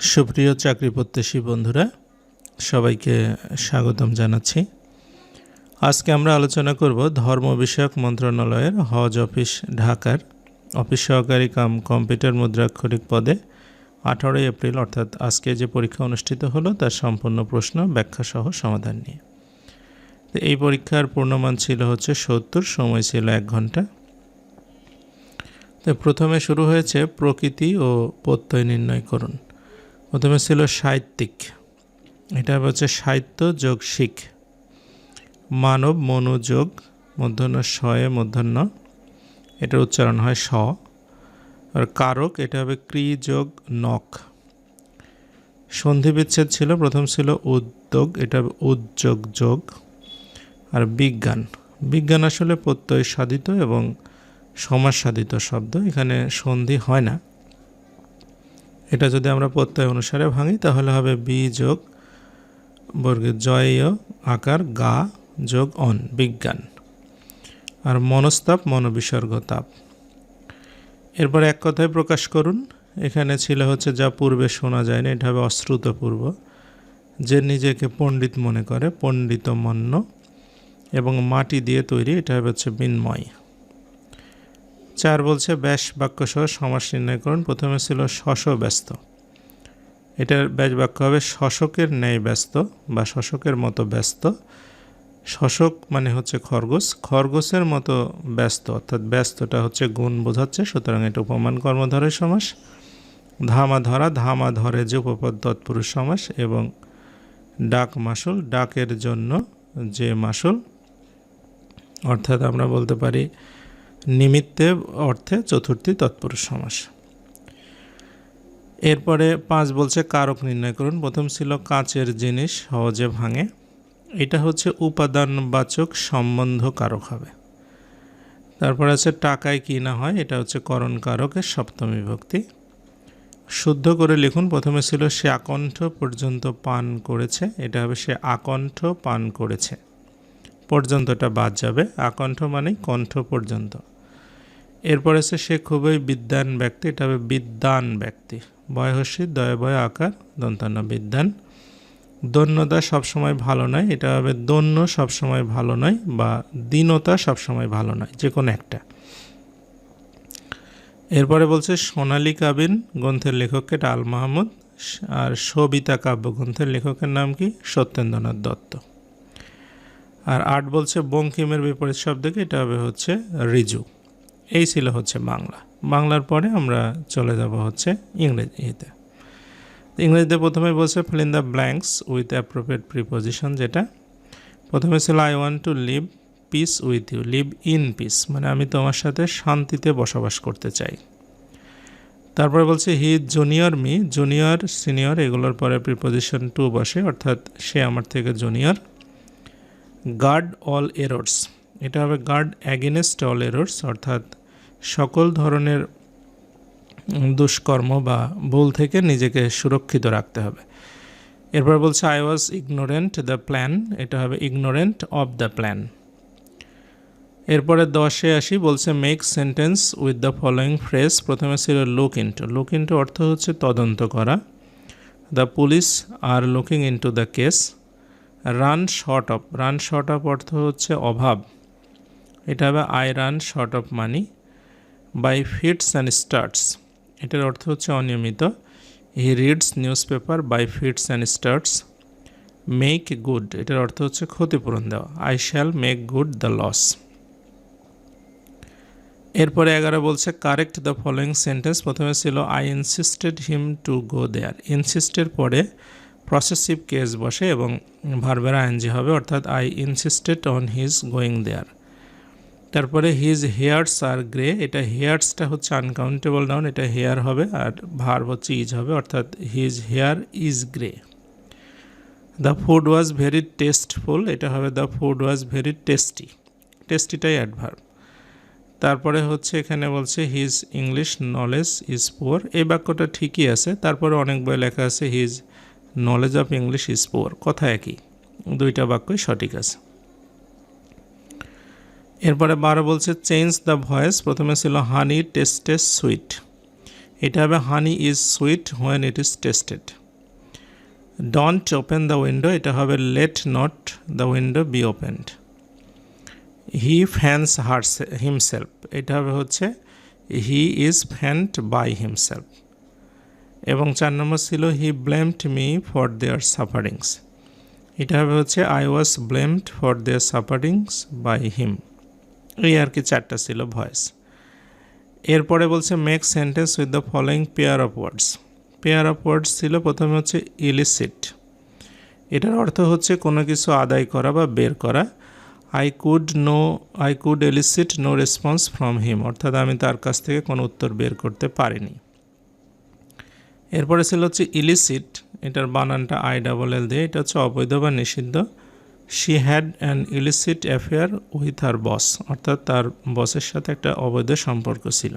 সুপ্রিয় চাকরি প্রত্যাশী বন্ধুরা, সবাইকে স্বাগতম জানাচ্ছি। আজকে আমরা আলোচনা করব ধর্ম বিষয়ক মন্ত্রণালয়ের হজ অফিস ঢাকার। অফিস সহকারী কাম কম্পিউটার মুদ্রাক্ষরিক পদে আঠারোই এপ্রিল, অর্থাৎ আজকে যে পরীক্ষা অনুষ্ঠিত হলো, তার সম্পূর্ণ প্রশ্ন, ব্যাখ্যা সহ সমাধান নিয়ে। তো এই পরীক্ষার পূর্ণমান ছিল হচ্ছে সত্তর, সময় ছিল এক ঘণ্টা। তো প্রথমে শুরু হয়েছে প্রকৃতি ও প্রত্যয় নির্ণয় করুন। প্রথমে ছিল সাহিত্যিক। এটা হচ্ছে সাহিত্য যোগ শিখ। মানব মনোযোগ মধ্যাহ্ন শয়ে মধ্যাহ্ন। এটার উচ্চারণ হয় স। আর কারক, এটা হবে ক্রি যোগ নক সন্ধি বিচ্ছেদ ছিল, প্রথম ছিল উদ্যোগ, এটা উদ্যোগ যোগ। আর বিজ্ঞান। বিজ্ঞান আসলে প্রত্যয় সাধিত এবং সমাজ সাধিত শব্দ, এখানে সন্ধি হয় না। এটা যদি আমরা প্রত্যয় অনুসারে ভাঙি, তাহলে হবে বি যোগ বর্গের জয় আকার গা যোগ অন, বিজ্ঞান। আর মনস্তাপ মনোবিসর্গ তাপ এরপর এক কথায় প্রকাশ করুন, এখানে ছিল হচ্ছে যা পূর্বে শোনা যায় না এটা হবে অশ্রুতপূর্ব, যে নিজেকে পণ্ডিত মনে করে পণ্ডিত মন্য এবং মাটি দিয়ে তৈরি, এটা হবে হচ্ছে বিন্ময়। চার বলছে ব্যাস বাক্য সহ সমাস নির্ণয় করুন। প্রথমে ছিল শশ ব্যস্ত। এটার ব্যাস বাক্য হবে শশকের ন্যায় ব্যস্ত বা শশকের মতো ব্যস্ত। শশক মানে হচ্ছে খরগোশ। খরগোশের মতো ব্যস্ত, অর্থাৎ ব্যস্তটা হচ্ছে গুণ বোঝাচ্ছে, সুতরাং এটা উপমান কর্মধারের সমাস। ধামা ধরা, ধামা ধরে যে উপপদ তৎপুরুষ সমাস এবং ডাক মাসুল, ডাকের জন্য যে মাসুল। অর্থাৎ আমরা বলতে পারি নিমিত্তে অর্থে চতুর্থী তৎপুরুষ সমাস। এরপরে পাঁচ বলছে কারক নির্ণয় করুন। প্রথম ছিল কাচের জিনিস, সহজে ভাঙে। এটা হচ্ছে উপাদানবাচক সম্বন্ধ কারক হবে। তারপর আছে টাকায় কি না হয়, এটা হচ্ছে করণ কারকের সপ্তমী ভক্তি। শুদ্ধ করে লিখুন। প্রথমে ছিল সে আকণ্ঠ পর্যন্ত পান করেছে, এটা হবে সে আকণ্ঠ পান করেছে। পর্যন্তটা বাদ যাবে। আকণ্ঠ মানেই কণ্ঠ পর্যন্ত। এরপর আছে সে খুবই বিদ্যান ব্যক্তি, এটা হবে বিদ্যান ব্যক্তি। বয়সী দয় বয় আকার, দন্তান্ন, বিদ্যান। দন্যতা সবসময় ভালো নয়, এটা হবে দন্য সবসময় ভালো নয় বা দীনতা সবসময় ভালো নয়, যে কোনো একটা। এরপরে বলছে সোনালী কাবিন গ্রন্থের লেখককে এটা আল মাহমুদ, আর সবিতা কাব্য গ্রন্থের লেখকের নাম কি? সত্যেন্দ্রনাথ দত্ত। আর আট বলছে বঙ্কিমের বিপরীত শব্দকে, এটা হবে হচ্ছে রিজু। এই ছিল হচ্ছে বাংলা। বাংলার পরে আমরা চলে যাব হচ্ছে ইংরেজিতে। ইংরেজিতে প্রথমে বলছে fill in the blanks with appropriate preposition যেটা। প্রথমে ছিল I want to live peace with you live in peace মানে আমি তোমার সাথে শান্তিতে বসবাস করতে চাই। তারপরে বলছে he junior me junior senior এগুলোর পরে প্রিপোজিশন টু বসে, অর্থাৎ সে আমার থেকে জুনিয়র গার্ড অল এরর্স এটা হবে গার্ড অ্যাগেনেস্ট অল এরর্স অর্থাৎ সকল ধরনের দুষ্কর্ম বা ভুল থেকে নিজেকে সুরক্ষিত রাখতে হবে। এরপর বলছে I was ignorant the plan এটা হবে ইগনোরেন্ট অফ দ্য প্ল্যান এরপরে দশে আসি, বলছে make sentence with the following phrase প্রথমে ছিল লুক ইন্টু লুক ইন্টু অর্থ হচ্ছে, তদন্ত করা। The police are looking into the case run short of run short of অর্থ হচ্ছে, অভাব. এটা হবে I run short of money by fits and starts এটার অর্থ হচ্ছে অনিয়মিত। He reads newspaper by fits and starts make good এটার অর্থ হচ্ছে ক্ষতিপূরণ দেওয়া। I shall make good the loss এরপরে এগারো বলছে কারেক্ট দ্য ফলোয়িং সেন্টেন্স প্রথমে ছিল I insisted him to go there ইনসিস্টের পরে প্রসেসিভ কেস বসে এবং ভার্বের আইনজি হবে, অর্থাৎ I insisted on his going there তারপরে হিজ হেয়ার্স আর গ্রে এটা হেয়ার্সটা হচ্ছে আনকাউন্টেবল নাউন এটা হেয়ার হবে আর ভার হচ্ছে ইজ হবে, অর্থাৎ his hair is grey the food was very tasteful এটা হবে the food was very tasty টেস্টিটাই adverb তারপরে হচ্ছে এখানে বলছে his English knowledge is poor এই বাক্যটা ঠিকই আছে, তারপরে অনেক বই লেখা আছে his knowledge of English is poor কথা একই, দুইটা বাক্যই সঠিক আছে। এরপরে বারো বলছে চেঞ্জ দ্য ভয়েস প্রথমে ছিল হানি টেস্টে সুইট এটা হবে honey is sweet when it is tasted don't open the window এটা হবে let not the window be opened he fans her himself এটা হবে হচ্ছে he is fanned by himself এবং চার নম্বর ছিল he blamed me for their sufferings এটা হবে হচ্ছে I was blamed for their sufferings by him এই আর কি চারটা ছিল ভয়েস। এরপরে বলছে make sentence with the following pair of words pair of words ছিল প্রথমে হচ্ছে ইলিসিট এটার অর্থ হচ্ছে কোনো কিছু আদায় করা বা বের করা। I could no I could elicit no response from him অর্থাৎ আমি তার কাছ থেকে কোনো উত্তর বের করতে পারিনি। এরপরে ছিল হচ্ছে ইলিসিট এটার বানানটা আই ডাবল এল দিয়ে, এটা হচ্ছে অবৈধ বা নিষিদ্ধ। She had an illicit affair with her boss অর্থাৎ তার বসের সাথে একটা অবৈধ সম্পর্ক ছিল।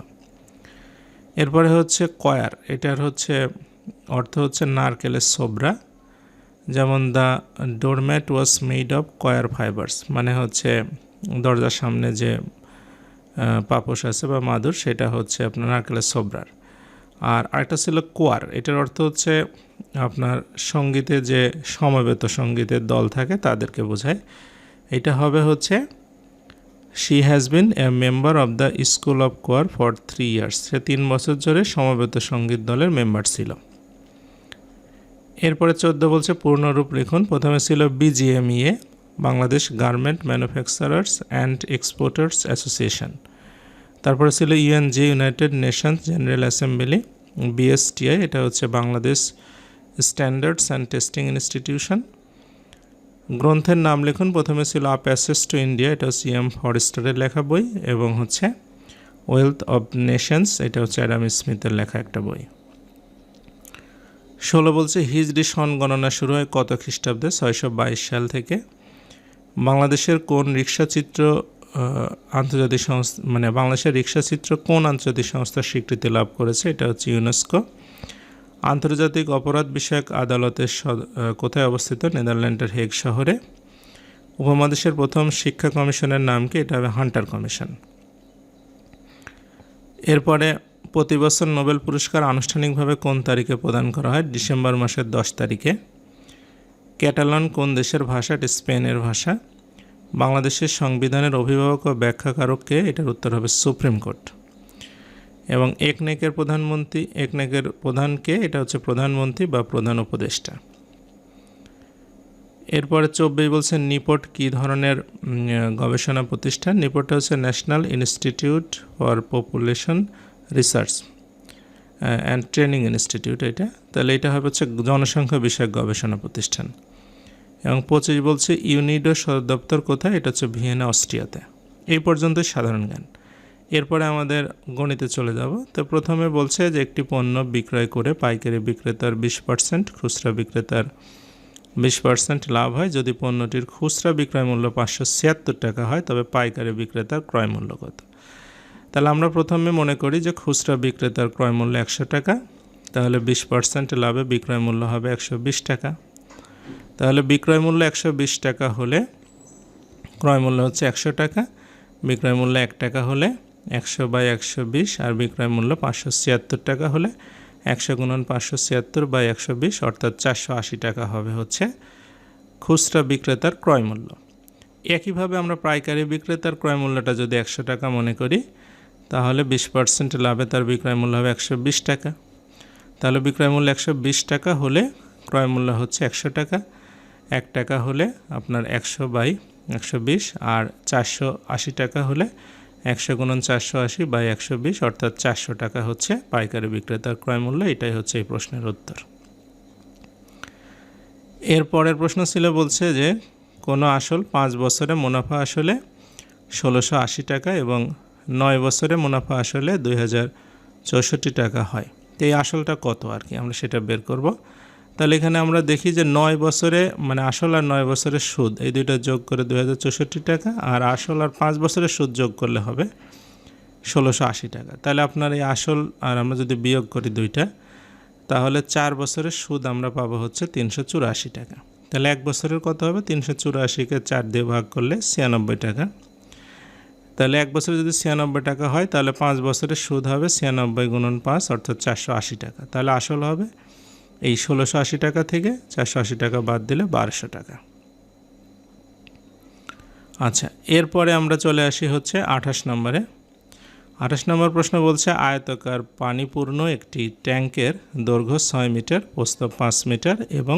এরপরে হচ্ছে কয়ার, এটার হচ্ছে অর্থ হচ্ছে নারকেলের সোবরা যেমন the doormat was made of coir fibres মানে হচ্ছে দরজার সামনে যে পাপোশ আছে বা মাদুর, সেটা হচ্ছে আপনার নারকেলের সোবরার আর আরেকটা ছিল কোয়ার। এটার অর্থ হচ্ছে আপনার সঙ্গীতে যে সমবেত সঙ্গীতের দল থাকে তাদেরকে বোঝায়। এটা হবে হচ্ছে she has been a member of the school of choir for three years সে তিন বছর ধরে সমবেত সংগীত দলের মেম্বার ছিল। এরপরে চোদ্দ বলছে, পূর্ণরূপ লিখুন। প্রথমে ছিল BGMEA Bangladesh garment manufacturers and exporters association তারপরে ছিল UNG United Nations General Assembly BSTI এটা হচ্ছে Bangladesh standards and testing institution গ্রন্থের নাম লিখুন, প্রথমে ছিল আ প্যাসেজ টু ইন্ডিয়া এটা হচ্ছে এম ফরেস্টারের লেখা বই, এবং হচ্ছে ওয়েলথ অব নেশনস এটা হচ্ছে অ্যাডাম স্মিথের লেখা একটা বই। ষোলো বলছে হিজড়ি সন গণনা শুরু হয় কত খ্রিস্টাব্দে? ছয়শো বাইশ সাল থেকে। বাংলাদেশের কোন রিক্সা চিত্র আন্তর্জাতিক সংস্থা মানে বাংলাদেশের রিক্সা চিত্র কোন আন্তর্জাতিক সংস্থার স্বীকৃতি লাভ করেছে? এটা হচ্ছে ইউনেস্কো। আন্তর্জাতিক অপরাধ বিষয়ক আদালতের কোথায় অবস্থিত? নেদারল্যান্ডের হেগ শহরে। উপমহাদেশের প্রথম শিক্ষা কমিশনের নাম কি? এটা হবে হান্টার কমিশন। এরপরে প্রতি বছর নোবেল পুরস্কার আনুষ্ঠানিকভাবে কোন তারিখে প্রদান করা হয়? ডিসেম্বর মাসের দশ তারিখে। ক্যাটালন কোন দেশের ভাষা? এটি স্পেনের ভাষা। বাংলাদেশের সংবিধানের অভিভাবক ও ব্যাখ্যাকারককে এটার উত্তর হবে সুপ্রিম কোর্ট। এবং একনেকের প্রধানমন্ত্রী, একনেকের প্রধানকে এটা হচ্ছে প্রধানমন্ত্রী বা প্রধান উপদেষ্টা। এরপরে চব্বিশ বলছে নিপট কী ধরনের গবেষণা প্রতিষ্ঠান? নিপটটা হচ্ছে national institute for population research and training institute এটা। তাহলে এটা হবে হচ্ছে জনসংখ্যা বিষয়ক গবেষণা প্রতিষ্ঠান। এবং পঁচিশ বলছে, ইউনিডো সদর দপ্তর কোথায়? এটা হচ্ছে ভিয়েনা, অস্ট্রিয়াতে। এই পর্যন্ত সাধারণ জ্ঞান। এরপরে আমাদের গণিতে চলে যাব। তো প্রথমে বলছে যে, একটি পণ্য বিক্রয় করে পাইকারি বিক্রেতার বিশ পার্সেন্ট, খুচরা বিক্রেতার বিশ পার্সেন্ট লাভ হয়। যদি পণ্যটির খুচরা বিক্রয় মূল্য পাঁচশো ছিয়াত্তর টাকা হয়, তবে পাইকারি বিক্রেতার ক্রয় মূল্য কত? তাহলে আমরা প্রথমে মনে করি যে, খুচরা বিক্রেতার ক্রয় মূল্য একশো টাকা। তাহলে বিশ পার্সেন্ট লাভে বিক্রয় মূল্য হবে একশো বিশ টাকা। তাহলে বিক্রয় মূল্য একশো বিশ টাকা হলে ক্রয় মূল্য হচ্ছে একশো টাকা, বিক্রয় মূল্য এক টাকা হলে একশো বাই একশো বিশ আর বিক্রয় মূল্য পাঁচশো ছিয়াত্তর টাকা হলে একশো গুণন পাঁচশো ছিয়াত্তর বাই একশো বিশ অর্থাৎ চারশো আশি টাকা হবে হচ্ছে খুচরা বিক্রেতার ক্রয় মূল্য। একইভাবে আমরা পাইকারি বিক্রেতার ক্রয় মূল্যটা যদি একশো টাকা মনে করি, তাহলে বিশ পার্সেন্ট লাভে তার বিক্রয় মূল্য হবে একশো বিশ টাকা। তাহলে বিক্রয় মূল্য একশো বিশ টাকা হলে ক্রয় মূল্য হচ্ছে একশো টাকা এক টাকা হলে আপনার একশো বাই একশো বিশ আর চারশো আশি টাকা হলে একশো গুণন চারশো আশি বাই একশো বিশ, অর্থাৎ চারশো টাকা হচ্ছে পাইকারি বিক্রেতার ক্রয় মূল্য, এটাই হচ্ছে এই প্রশ্নের উত্তর। এর পরের প্রশ্ন ছিল বলছে যে, কোনো আসল পাঁচ বছরে মুনাফা আসলে ষোলোশো আশি টাকা এবং নয় বছরে মুনাফা আসলে দুই হাজার চৌষট্টি টাকা হয়। তো এই আসলটা কত আর কি? আমরা সেটা বের করব। তাহলে এখানে আমরা দেখি যে নয় বছরে মানে আসল আর নয় বছরের সুদ, এই দুইটা যোগ করে দু হাজার চৌষট্টি টাকা, আর আসল আর পাঁচ বছরের সুদ যোগ করলে হবে ষোলোশো আশি টাকা। তাহলে আপনার এই আসল আর আমরা যদি বিয়োগ করি দুইটা, তাহলে চার বছরের সুদ আমরা পাবো হচ্ছে তিনশো চুরাশি টাকা। তাহলে এক বছরের কত হবে? তিনশো চুরাশিকে চার দিয়ে ভাগ করলে ছিয়ানব্বই টাকা। তাহলে এক বছরে যদি ছিয়ানব্বই টাকা হয়, তাহলে পাঁচ বছরের সুদ হবে ছিয়ানব্বই গুণন পাঁচ, অর্থাৎ চারশো আশি টাকা। তাহলে আসল হবে এই ষোলোশো আশি টাকা থেকে চারশো আশি টাকা বাদ দিলে বারোশো টাকা। আচ্ছা এরপরে আমরা চলে আসি হচ্ছে আঠাশ নম্বরে। আঠাশ নম্বর প্রশ্ন বলছে, আয়তকার পানিপূর্ণ একটি ট্যাঙ্কের দৈর্ঘ্য ছয় মিটার, প্রস্থ পাঁচ মিটার এবং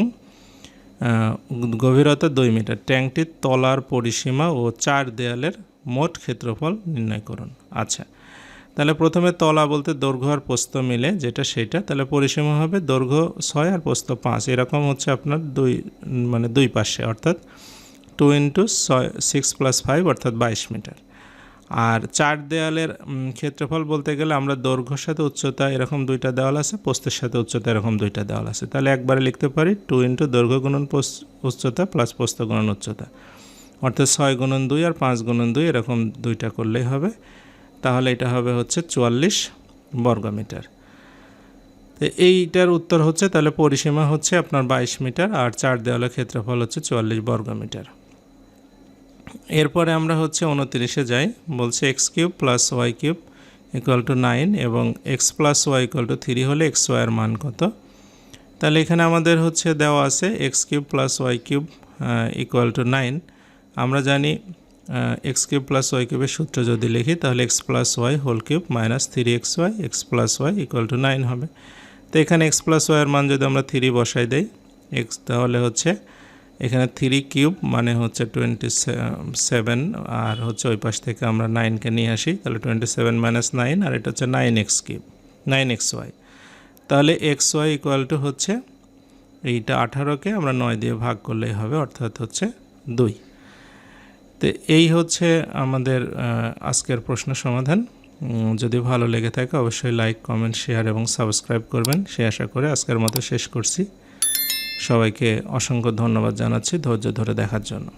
গভীরতা দুই মিটার। ট্যাঙ্কটির তলার পরিসীমা ও চার দেয়ালের মোট ক্ষেত্রফল নির্ণয় করুন। আচ্ছা তাহলে প্রথমে তলা বলতে দৈর্ঘ্য আর প্রস্থ মিলে যেটা সেটা, তাহলে পরিসীমা হবে দৈর্ঘ্য ছয় আর প্রস্থ পাঁচ। এরকম হচ্ছে আপনার দুই মানে দুই পাশে, অর্থাৎ টু ইন্টু ছয় সিক্স প্লাস ফাইভ অর্থাৎ বাইশ মিটার। আর চার দেয়ালের ক্ষেত্রফল বলতে গেলে আমরা দৈর্ঘ্যের সাথে উচ্চতা এরকম দুইটা দেওয়াল আছে পোস্তের সাথে উচ্চতা এরকম দুইটা দেওয়াল আছে। তাহলে একবারে লিখতে পারি টু ইন্টু দৈর্ঘ্য গুণন পোস্ত উচ্চতা প্লাস পোস্ত গুণন উচ্চতা। অর্থাৎ ছয় গুণন দুই আর পাঁচ গুণন দুই এরকম দুইটা করলেই হবে। তাহলে এটা হবে হচ্ছে চুয়াল্লিশ বর্গমিটার। তো এইটার উত্তর হচ্ছে তাহলে পরিসীমা হচ্ছে আপনার বাইশ মিটার আর চার দেওয়ালের ক্ষেত্রফল হচ্ছে চুয়াল্লিশ বর্গমিটার। এরপরে আমরা হচ্ছে উনত্রিশে যাই, বলছে x cube plus y cube equal to nine এবং x plus y equal to three হলে এক্স ওয়াইয়ের মান কত? তাহলে এখানে আমাদের হচ্ছে দেওয়া আছে x cube plus y cube equal to nine. আমরা জানি এক্স কিউব প্লাস ওয়াই কিউবের সূত্র যদি লিখি, তাহলে x plus y whole cube minus three x y x plus y equal to nine হবে। তো এখানে এক্স প্লাস ওয়াইয়ের মান যদি আমরা থ্রি বসাই দেই এক্স তাহলে হচ্ছে এখানে থ্রি কিউব মানে হচ্ছে টোয়েন্টি সেভেন আর হচ্ছে ওই পাশ থেকে আমরা নাইনকে নিয়ে আসি, তাহলে টোয়েন্টি সেভেন মাইনাস নাইন আর এটা হচ্ছে nine x cube nine x y তাহলে এক্স ওয়াই ইকুয়াল টু হচ্ছে এইটা আঠারোকে আমরা নয় দিয়ে ভাগ করলেই হবে, অর্থাৎ হচ্ছে দুই। তো এই হচ্ছে আমাদের আজকের প্রশ্ন সমাধান। যদি ভালো লেগে থাকে অবশ্যই লাইক কমেন্ট শেয়ার এবং সাবস্ক্রাইব করবেন। সে আশা করে আজকের মতো শেষ করছি। সবাইকে অসংখ্য ধন্যবাদ জানাচ্ছি ধৈর্য ধরে দেখার জন্য।